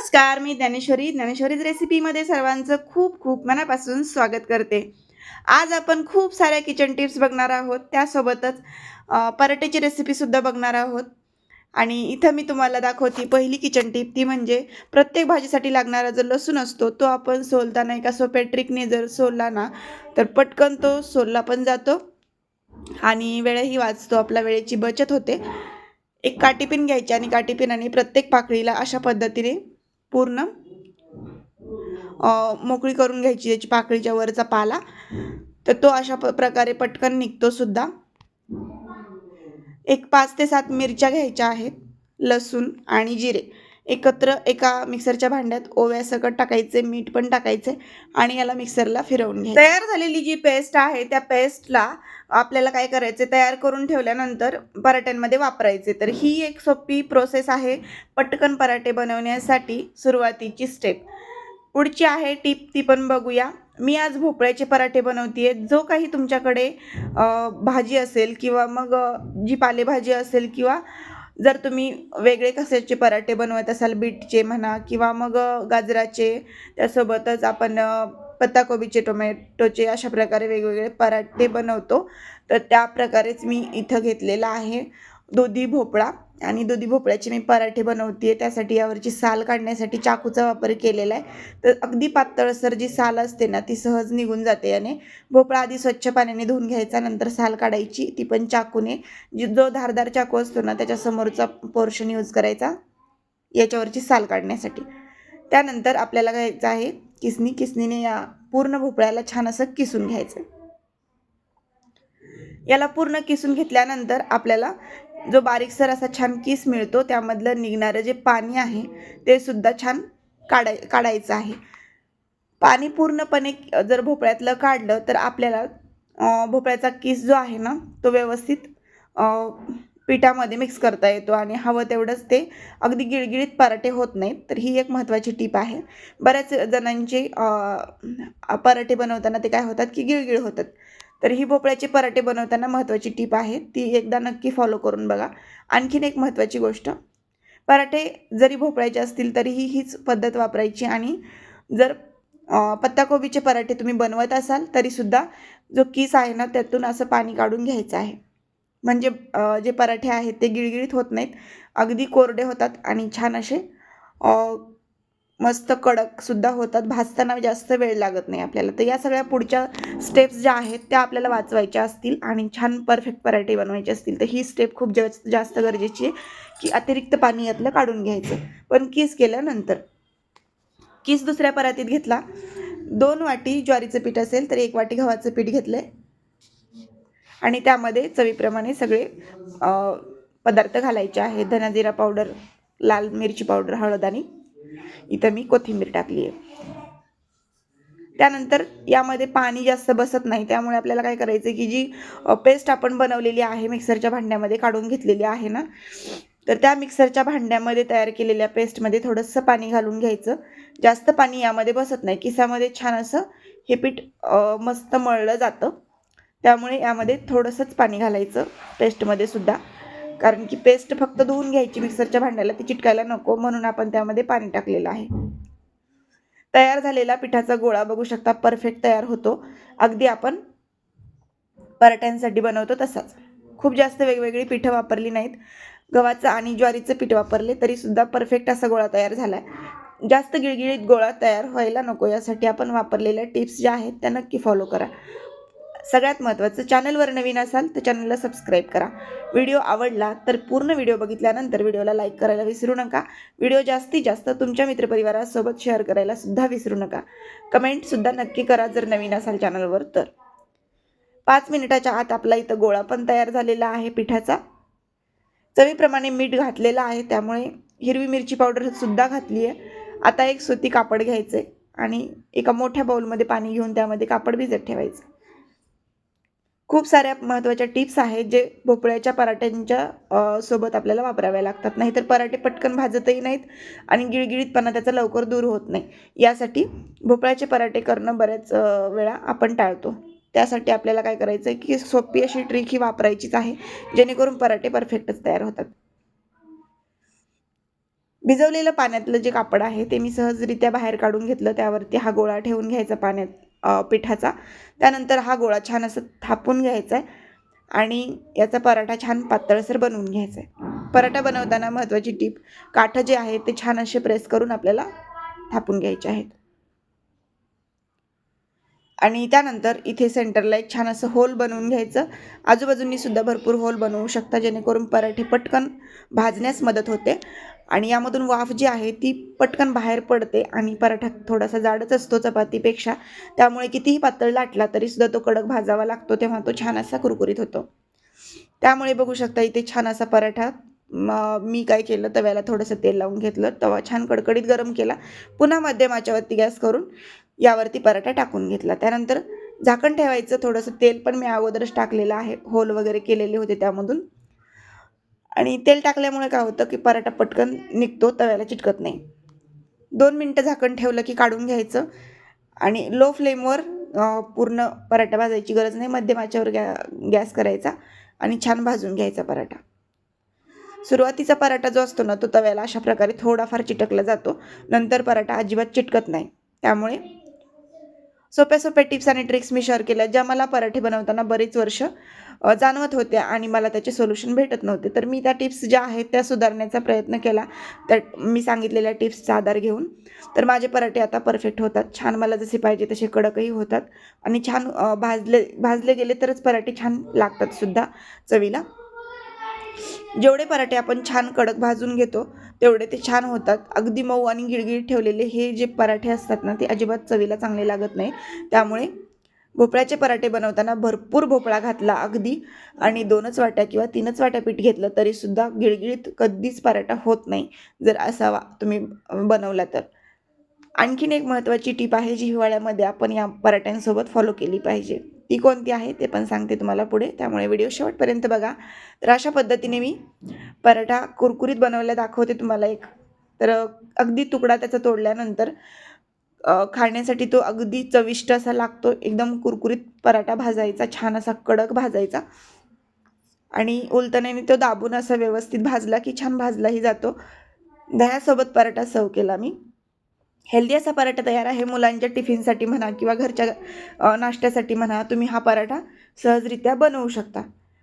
नमस्कार मी ज्ञानेश्वरी. ज्ञानेश्वरीज रेसिपीमध्ये सर्वांचं खूप खूप मनापासून स्वागत करते. आज आपण खूप साऱ्या किचन टिप्स बघणार आहोत. त्यासोबतच अ, पराठ्याची रेसिपीसुद्धा बघणार आहोत. आणि इथं मी तुम्हाला दाखवते पहिली किचन टिप ती म्हणजे प्रत्येक भाजीसाठी लागणारा जो लसूण असतो तो आपण सोलताना एका सोप्या ट्रिकने जर सोलला ना तर पटकन तो सोलला पण जातो. आणि वेळही वाचतो. आपल्या वेळेची बचत होते. एक काटीपिन घ्यायची आणि काटीपिनाने प्रत्येक पाकळीला अशा पद्धतीने पूर्ण. मोकळी करून घ्यायची त्याची पाकळीच्या वरचा पाला. तर तो अशा प प्रकारे पटकन निघतो सुद्धा. एक पाच ते सात मिरच्या घ्यायच्या आहेत लसूण आणि जिरे. एकत्र एका मिक्सरच्या भांड्यात ओव्यासकट टाकायचे मीठ पण टाकायचे आणि याला मिक्सरला फिरवून घ्यायचं. तयार झालेली जी पेस्ट आहे त्या पेस्टला आपल्याला काय करायचे तयार करून ठेवल्यानंतर पराठ्यांमध्ये वापरायचे. तर ही एक सोपी प्रोसेस आहे पटकन पराठे बनवण्यासाठी सुरुवातीची स्टेप पुढची आहे टीप ती पण बघूया. मी आज भोपळ्याचे पराठे बनवते जो काही तुमच्याकडे भाजी असेल किंवा मग जी पालेभाजी असेल किंवा जर तुम्ही वेगळे कशाचे पराठे बनवत असाल बीटचे म्हणा किंवा मग गाजराचे त्यासोबतच आपण पत्ताकोबीचे टोमॅटोचे अशा प्रकारे वेगवेगळे पराठे बनवतो. तर त्या प्रकारेच मी इथं घेतलेला आहे. दुधी भोपळा. आणि दुधी भोपळ्याचे मी पराठे बनवते त्यासाठी यावरची साल काढण्यासाठी चाकूचा वापर केलेला आहे. तर अगदी पातळसर जी साल असते ना ती सहज निघून जाते याने भोपळा आधी स्वच्छ पाण्याने धुवून घ्यायचा नंतर साल काढायची ती पण चाकूने. जी जो धारदार चाकू असतो ना त्याच्यासमोरचा पोर्शन यूज करायचा याच्यावरची साल काढण्यासाठी. त्यानंतर आपल्याला घ्यायचं आहे किसनी. किसनीने या पूर्ण भोपळ्याला छान असं किसून घ्यायचं. याला पूर्ण किसून घेतल्यानंतर आपल्याला जो बारीकसर असा छान किस मिळतो त्यामधलं निघणारं जे पाणी आहे ते सुद्धा छान काढाय काढायचं आहे. पाणी पूर्णपणे जर भोपळ्यातलं काढलं तर आपल्याला भोपळ्याचा किस जो आहे ना तो व्यवस्थित पिठामध्ये मिक्स करता येतो आणि हवं तेवढंच ते अगदी गिळगिळीत पराठे होत नाहीत तर ही एक महत्त्वाची टीप आहे. बऱ्याच जणांचे पराठे बनवताना ते काय होतात की गिळगिळ होतात. तर ही भोपळ्याचे पराठे बनवताना महत्त्वाची टीप आहे. ती एकदा नक्की फॉलो करून बघा. आणखीन एक महत्त्वाची गोष्ट पराठे जरी भोपळ्याचे असतील तरीही हीच पद्धत वापरायची आणि जर पत्ताकोबीचे पराठे तुम्ही बनवत असाल तरीसुद्धा जो किस आहे ना त्यातून असं पाणी काढून घ्यायचं आहे. म्हणजे जे पराठे आहेत ते गिळगिळीत होत नाहीत. अगदी कोरडे होतात आणि छान असे मस्त कडकसुद्धा होतात. भाजताना जास्त वेळ लागत नाही आपल्याला. तर या सगळ्या पुढच्या स्टेप्स ज्या आहेत त्या आपल्याला वाचवायच्या असतील आणि छान परफेक्ट पराठे बनवायचे असतील. तर ही स्टेप खूप जास्त जास्त गरजेची आहे की अतिरिक्त पाणी यातलं काढून घ्यायचं. पण किस केल्यानंतर किस दुसऱ्या परातीत घेतला. दोन वाटी ज्वारीचं पीठ असेल तर एक वाटी गव्हाचं पीठ घेतलं आहे आणि त्यामध्ये चवीप्रमाणे सगळे पदार्थ घालायचे आहेत धनाजिरा पावडर लाल मिरची पावडर हळद आणि इथं मी कोथिंबीर टाकली आहे त्यानंतर यामध्ये पाणी जास्त बसत नाही. त्यामुळे आपल्याला काय करायचं की जी पेस्ट आपण बनवलेली आहे मिक्सरच्या भांड्यामध्ये काढून घेतलेली आहे ना तर त्या मिक्सरच्या भांड्यामध्ये तयार केलेल्या पेस्टमध्ये थोडंसं पाणी घालून घ्यायचं. जास्त पाणी यामध्ये बसत नाही. किसामध्ये छान असं हे पीठ मस्त मळलं जातं. त्यामुळे यामध्ये थोडंसंच पाणी घालायचं पेस्टमध्ये सुद्धा. कारण की पेस्ट फक्त धुवून घ्यायची मिक्सरच्या भांड्याला ती चिटकायला नको म्हणून आपण त्यामध्ये पाणी टाकलेलं आहे. तयार झालेला पिठाचा गोळा बघू शकता परफेक्ट तयार होतो. अगदी आपण पराठ्यांसाठी बनवतो तसाच. खूप जास्त वेगवेगळी पिठं वापरली नाहीत. गव्हाचं आणि ज्वारीचं पीठ वापरले तरीसुद्धा परफेक्ट असा गोळा तयार झाला आहे जास्त गिळगिळीत गोळा तयार व्हायला नको यासाठी आपण वापरलेल्या टिप्स ज्या आहेत त्या नक्की फॉलो करा. सगळ्यात महत्त्वाचं चॅनलवर नवीन असाल तर चॅनलला सबस्क्राईब करा. व्हिडिओ आवडला तर पूर्ण व्हिडिओ बघितल्यानंतर व्हिडिओला लाईक करायला विसरू नका. व्हिडिओ जास्तीत जास्त तुमच्या मित्रपरिवारासोबत शेअर करायला सुद्धा विसरू नका. कमेंटसुद्धा नक्की करा जर नवीन असाल चॅनलवर तर. पाच मिनिटाच्या आत आपला इथं गोळा पण तयार झालेला आहे पिठाचा. चवीप्रमाणे मीठ घातलेलं आहे त्यामुळे हिरवी मिरची पावडरसुद्धा घातली आहे. आता एक सुती कापड घ्यायचं आहे आणि एका मोठ्या बाऊलमध्ये पाणी घेऊन त्यामध्ये कापड भिजत ठेवायचं. खूप साऱ्या महत्त्वाच्या टिप्स आहेत जे भोपळ्याच्या पराठ्यांच्या सोबत आपल्याला वापराव्या लागतात. नाहीतर पराठे पटकन भाजतही नाहीत आणि गिळगिळीतपणा त्याचा लवकर दूर होत नाही. यासाठी भोपळ्याचे पराठे करणं बऱ्याच वेळा आपण टाळतो. त्यासाठी आपल्याला काय करायचं आहे की सोपी अशी ट्रिक ही वापरायचीच आहे जेणेकरून पराठे परफेक्टच तयार होतात. भिजवलेलं पाण्यातलं जे कापड आहे ते मी सहजरित्या बाहेर काढून घेतलं. त्यावरती हा गोळा ठेवून घ्यायचा पाण्यात. पिठाचा. त्यानंतर हा गोळा छान असं थापून घ्यायचा आहे आणि याचा पराठा छान पातळसर बनवून घ्यायचा आहे पराठा बनवताना महत्त्वाची टीप काठं जे आहे ते छान असे प्रेस करून आपल्याला थापून घ्यायचे आहेत. आणि त्यानंतर इथे सेंटरला एक छान असं होल बनवून घ्यायचं. आजूबाजूंनी सुद्धा भरपूर होल बनवू शकता जेणेकरून पराठे पटकन भाजण्यास मदत होते. आणि यामधून वाफ जी आहे ती पटकन बाहेर पडते आणि पराठा थोडासा जाडच असतो चपातीपेक्षा. त्यामुळे कितीही पातळ लाटला तरीसुद्धा तो कडक भाजावा लागतो तेव्हा तो छान असा कुरकुरीत होतो. त्यामुळे बघू शकता इथे छान असा पराठा मी काय केलं तव्याला थोडंसं तेल लावून घेतलं तवा छान कडकडीत गरम केला पुन्हा मध्यमाच्यावरती गॅस करून यावरती पराठा टाकून घेतला. त्यानंतर झाकण ठेवायचं थोडंसं तेल पण मी अगोदरच टाकलेलं आहे होल वगैरे केलेले होते त्यामधून. आणि तेल टाकल्यामुळे काय होतं की पराठा पटकन निघतो तव्याला चिटकत नाही. दोन मिनटं झाकण ठेवलं की काढून घ्यायचं आणि लो फ्लेमवर पूर्ण पराठा भाजायची गरज नाही. मध्यमाच्यावर गॅ गॅस करायचा आणि छान भाजून घ्यायचा पराठा. सुरुवातीचा पराठा जो असतो ना तो तव्याला अशा प्रकारे थोडाफार चिटकला जातो. नंतर पराठा अजिबात चिटकत नाही. त्यामुळे सोप्या सोप्या टिप्स आणि ट्रिक्स मी शेअर केल्या ज्या मला पराठे बनवताना बरेच वर्ष जाणवत होत्या आणि मला त्याचे सोल्युशन भेटत नव्हते. तर मी त्या टिप्स ज्या आहेत त्या सुधारण्याचा प्रयत्न केला. त्या मी सांगितलेल्या टिप्सचा आधार घेऊन. तर माझे पराठे आता परफेक्ट होतात. छान मला जसे पाहिजे तसे कडकही होतात. आणि छान भाजले भाजले गेले तरच पराठे छान लागतात सुद्धा चवीला. जेवढे पराठे आपण छान कडक भाजून घेतो तेवढे ते छान होतात. अगदी मऊ आणि गिळगिळीत ठेवलेले हे जे पराठे असतात ना ते अजिबात चवीला चांगले लागत नाही. त्यामुळे भोपळ्याचे पराठे बनवताना भरपूर भोपळा घातला अगदी आणि दोनच वाट्या किंवा तीनच वाट्या पीठ घेतलं तरीसुद्धा गिळगिळीत कधीच पराठा होत नाही जर असा वा तुम्ही बनवला तर. आणखीन एक महत्त्वाची टीप आहे जी हिवाळ्यामध्ये आपण या पराठ्यांसोबत फॉलो केली पाहिजे. ती कोणती आहे ते पण सांगते तुम्हाला पुढे. त्यामुळे व्हिडिओ शेवटपर्यंत बघा. तर अशा पद्धतीने मी पराठा कुरकुरीत बनवला दाखवते तुम्हाला एक. तर अगदी तुकडा त्याचा तोडल्यानंतर खाण्यासाठी तो अगदी चविष्ट असा लागतो. एकदम कुरकुरीत पराठा भाजायचा छान असा कडक भाजायचा. आणि उलटण्याने तो दाबून असा व्यवस्थित भाजला की छान भाजलाही जातो. दह्यासोबत पराठा सर्व केला मी. हेल्दी असा पराठा तयार आहे. मुलांच्या टिफिनसाठी म्हणा किंवा घरच्या नाश्त्यासाठी म्हणा तुम्ही हा पराठा सहजरित्या बनवू शकता.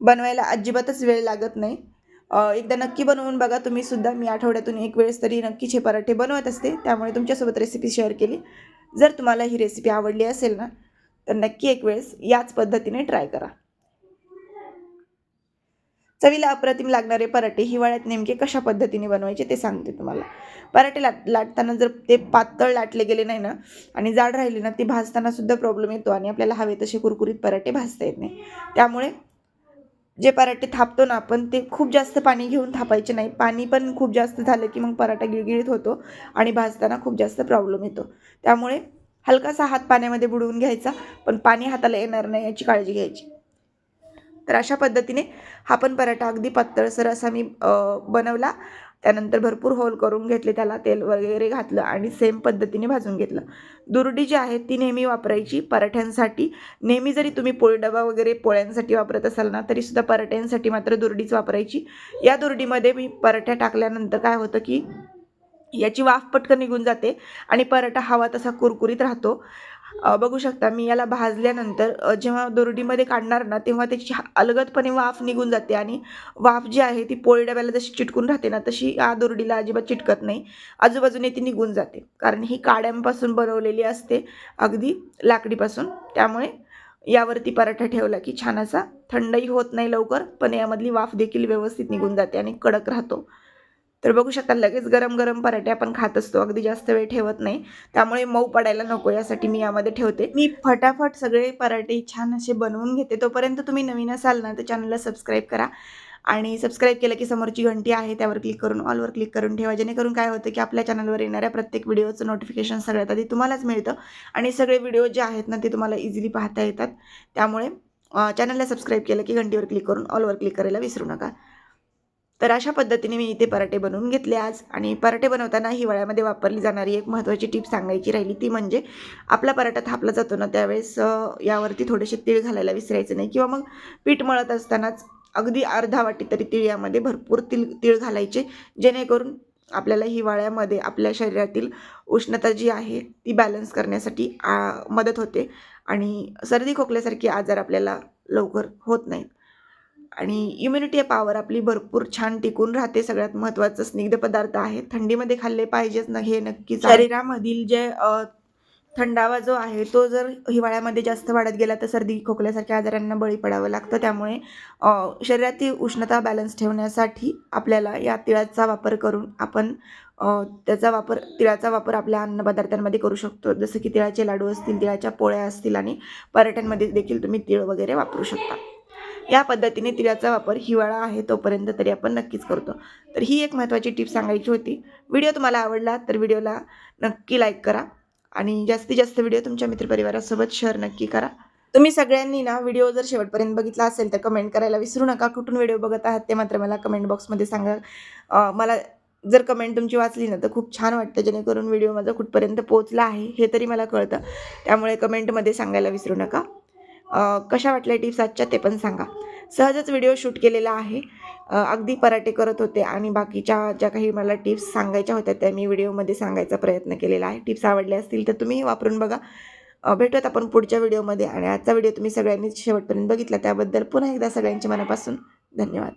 बनवायला अजिबातच वेळ लागत नाही. एकदा नक्की बनवून बघा. तुम्ही सुद्धा मी आठवड्यातून एक वेळेस तरी नक्कीच हे पराठे बनवत असते. त्यामुळे तुमच्यासोबत रेसिपी शेअर केली. जर तुम्हाला ही रेसिपी आवडली असेल ना तर नक्की एक वेळेस याच पद्धतीने ट्राय करा. चवीला अप्रतिम लागणारे पराठे हिवाळ्यात नेमके कशा पद्धतीने बनवायचे ते सांगते तुम्हाला. पराठे लाट लाटताना जर ते पातळ लाटले गेले नाही ना आणि जाड राहिले ना ते भाजताना सुद्धा प्रॉब्लेम येतो आणि आपल्याला हवे तसे कुरकुरीत पराठे भाजता येत नाही. त्यामुळे जे पराठे थापतो ना आपण ते खूप जास्त पाणी घेऊन थापायचे नाही. पाणी पण खूप जास्त झालं की मग पराठा गिळगिळीत होतो आणि भाजताना खूप जास्त प्रॉब्लेम येतो. त्यामुळे हलकासा हात पाण्यामध्ये बुडवून घ्यायचा पण पाणी हाताला येणार नाही याची काळजी घ्यायची. तर अशा पद्धतीने हा पण पराठा अगदी पातळसर असा मी बनवला. त्यानंतर भरपूर होल करून घेतले त्याला तेल वगैरे घातलं आणि सेम पद्धतीने भाजून घेतलं. दुरडी जी आहे ती नेहमी वापरायची पराठ्यांसाठी. नेहमी जरी तुम्ही पोळी डबा वगैरे पोळ्यांसाठी वापरत असाल ना तरीसुद्धा पराठ्यांसाठी मात्र दुरडीच वापरायची. या दुरडीमध्ये मी पराठ्या टाकल्यानंतर काय होतं की याची वाफ पटकन निघून जाते आणि पराठा हवा तसा कुरकुरीत राहतो. बघू शकता मी याला भाजल्यानंतर जेव्हा दोरडीमध्ये काढणार ना तेव्हा त्याची हा- अलगदपणे वाफ निघून जाते आणि वाफ जी आहे ती पोळी डब्याला जशी चिटकून राहते ना तशी या दोरडीला अजिबात चिटकत नाही. आजूबाजूने ती निघून जाते. कारण ही काड्यांपासून बनवलेली असते अगदी लाकडीपासून. त्यामुळे यावरती पराठा ठेवला की छान असा थंडही होत नाही लवकर पण यामधली वाफ देखील व्यवस्थित निघून जाते आणि कडक राहतो. तर बघू शकता लगेच गरम गरम पराठे आपण खात असतो. अगदी जास्त वेळ ठेवत नाही. त्यामुळे मऊ पडायला नको यासाठी मी यामध्ये ठेवते. मी फटाफट सगळे पराठे छान असे बनवून घेते. तोपर्यंत तुम्ही नवीन असाल ना तर चॅनलला सबस्क्राईब करा. आणि सबस्क्राईब केलं की समोरची घंटी आहे त्यावर क्लिक करून ऑलवर क्लिक करून ठेवा. जेणेकरून काय होतं की आपल्या चॅनलवर येणाऱ्या प्रत्येक व्हिडिओचं नोटिफिकेशन सगळ्यात आधी तुम्हालाच मिळतं. आणि सगळे व्हिडिओ जे आहेत ना ते तुम्हाला इझिली पाहता येतात. त्यामुळे चॅनलला सबस्क्राईब केलं की घंटीवर क्लिक करून ऑलवर क्लिक करायला विसरू नका. तर अशा पद्धतीने मी इथे पराठे बनवून घेतले आज. आणि पराठे बनवताना हिवाळ्यामध्ये वापरली जाणारी एक महत्त्वाची टीप सांगायची राहिली ती म्हणजे आपला पराठा थापला जातो ना त्यावेळेस यावरती थोडेसे तीळ घालायला विसरायचं नाही किंवा मग पीठ मळत असतानाच अगदी अर्धा वाटी तरी तीळ यामध्ये भरपूर तिळ तीळ घालायचे जेणेकरून आपल्याला हिवाळ्यामध्ये आपल्या शरीरातील उष्णता जी आहे ती बॅलन्स करण्यासाठी आ, मदत होते. आणि सर्दी खोकल्यासारखे आजार आपल्याला लवकर होत नाहीत. आणि इम्युनिटी पॉवर आपली भरपूर छान टिकून राहते. सगळ्यात महत्त्वाचं स्निग्ध पदार्थ आहे. थंडीमध्ये खाल्ले पाहिजेच ना हे नक्की शरीरामधील जे थंडावा जो आहे तो जर हिवाळ्यामध्ये जास्त वाढत गेला तर सर्दी खोकल्यासारख्या आजारांना बळी पडावं लागतं. त्यामुळे शरीरातील उष्णता बॅलन्स ठेवण्यासाठी आपल्याला या तिळाचा वापर करून आपण त्याचा वापर तिळाचा वापर आपल्या अन्नपदार्थांमध्ये करू शकतो. जसं की तिळाचे लाडू असतील तिळाच्या पोळ्या असतील आणि पर्यटनमध्ये देखील तुम्ही तिळ वगैरे वापरू शकता. या पद्धतीने तिळाचा वापर हिवाळा आहे तोपर्यंत तरी आपण नक्कीच करतो. तर ही एक महत्त्वाची टिप सांगायची होती. व्हिडिओ तुम्हाला आवडला तर व्हिडिओला नक्की लाईक करा आणि जास्तीत जास्त व्हिडिओ तुमच्या मित्रपरिवारासोबत शेअर नक्की करा. तुम्ही सगळ्यांनी ना व्हिडिओ जर शेवटपर्यंत बघितला असेल तर कमेंट करायला विसरू नका. कुठून व्हिडिओ बघत आहात ते मात्र मला कमेंट बॉक्समध्ये सांगा. मला जर कमेंट तुमची वाचली ना तर खूप छान वाटतं जेणेकरून व्हिडिओ माझा कुठपर्यंत पोहोचला आहे हे तरी मला कळतं. त्यामुळे कमेंटमध्ये सांगायला विसरू नका. कशा वाटल्या टिप्स आजच्या ते पण सांगा. सहजच व्हिडिओ शूट केलेला आहे. अगदी पराठे करत होते आणि बाकीच्या ज्या काही मला टिप्स सांगायच्या होत्या त्या मी व्हिडिओमध्ये सांगायचा प्रयत्न केलेला आहे. टिप्स आवडल्या असतील तर तुम्ही वापरून बघा. अं, भेटूयात आपण पुढच्या व्हिडिओमध्ये आणि आजचा व्हिडिओ तुम्ही सगळ्यांनी शेवटपर्यंत बघितला. त्याबद्दल पुन्हा एकदा सगळ्यांच्या मनापासून धन्यवाद.